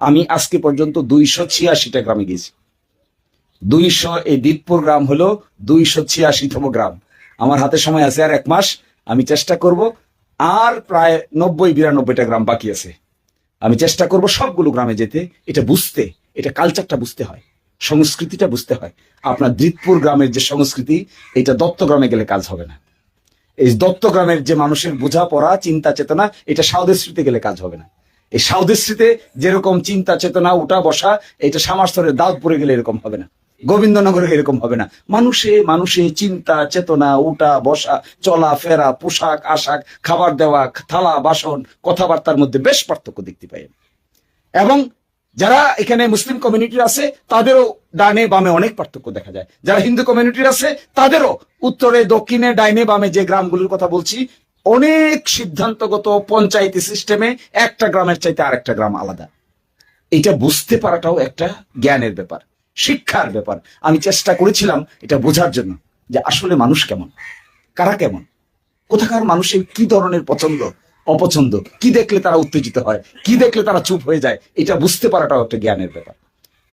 আমি আজকে পর্যন্ত দুইশো ছিয়াশিটা গ্রামে গেছি। দুইশো এই দিতপুর গ্রাম হলো দুইশো ছিয়াশিতম গ্রাম। আমার হাতে সময় আছে আর এক মাস, আমি চেষ্টা করব, আর প্রায় নব্বই বিরানব্বইটা গ্রাম বাকি আছে। আমি চেষ্টা করব সবগুলো গ্রামে যেতে, এটা বুঝতে, এটা কালচারটা বুঝতে হয়, সংস্কৃতিটা বুঝতে হয়। আপনার দিতপুর গ্রামের যে সংস্কৃতি, এটা দত্ত গ্রামে গেলে কাজ হবে না। এই দত্ত গ্রামের যে মানুষের বোঝাপড়া, চিন্তা, চেতনা, এটা সাউদেশ্রীতে গেলে কাজ হবে না। এই সাউদেশ্রীতে যেরকম চিন্তা, চেতনা, উঠা, বসা এটা সামারস্তরের দাউদপুরে গেলে এরকম হবে না। গোবিন্দনগরে এরকম হবে না। মানুষে মানুষে চিন্তা, চেতনা, উঠা, বসা, চলা, ফেরা, পোশাক, আশাক, খাবার দেওয়া, থালা, বাসন, কথাবার্তার মধ্যে বেশ পার্থক্য দেখতে পাই এবং যারা এখানে মুসলিম কমিউনিটির আছে, তাদেরও ডানে বামে অনেক পার্থক্য দেখা যায়। যারা হিন্দু কমিউনিটির আছে, তাদেরও উত্তরে, দক্ষিণে, ডাইনে, বামে যে গ্রামগুলোর কথা বলছি অনেক সিদ্ধান্তগত পঞ্চায়েতি সিস্টেমে একটা গ্রামের চাইতে আরেকটা গ্রাম আলাদা। এটা বুঝতে পারাটাও একটা জ্ঞানের ব্যাপার, শিক্ষার ব্যাপার। আমি চেষ্টা করেছিলাম এটা বোঝার জন্য যে আসলে মানুষ কেমন, কারা কেমন, কোথাকার মানুষের কি ধরনের পছন্দ, অপছন্দ, কি দেখলে তারা উত্তেজিত হয়, কি দেখলে তারা চুপ হয়ে যায়, এটা বুঝতে পারাটাও একটা জ্ঞানের ব্যাপার।